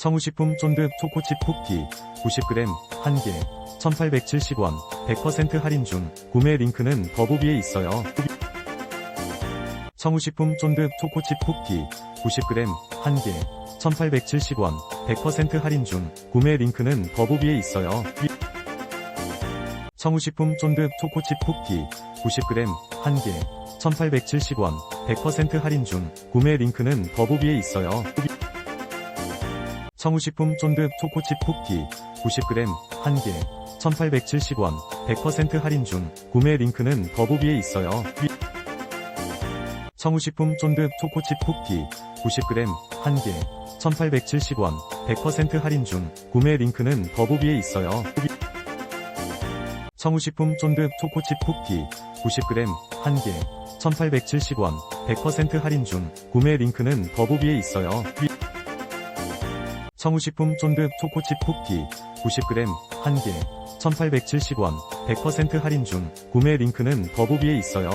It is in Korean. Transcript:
청우식품 쫀득 초코칩 쿠키 90g 1개 1870원 100% 할인 중 구매 링크는 더보기에 있어요. 청우식품 쫀득 초코칩 쿠키 90g 1개 1870원 100% 할인 중 구매 링크는 더보기에 있어요. 청우식품 쫀득 초코칩 쿠키 90g 1개 1870원 100% 할인 중 구매 링크는 더보기에 있어요. 청우식품 쫀득 초코칩 쿠키 90g 1개 1870원 100% 할인 중 구매 링크는 더보기에 있어요. 청우식품 쫀득 초코칩 쿠키 90g 1개 1870원 100% 할인 중 구매 링크는 더보기에 있어요. 청우식품 쫀득 초코칩 쿠키 90g 1개 1870원 100% 할인 중 구매 링크는 더보기에 있어요. 청우식품 쫀득 초코칩 쿠키 90g 1개 1870원 100% 할인 중 구매 링크는 더보기에 있어요.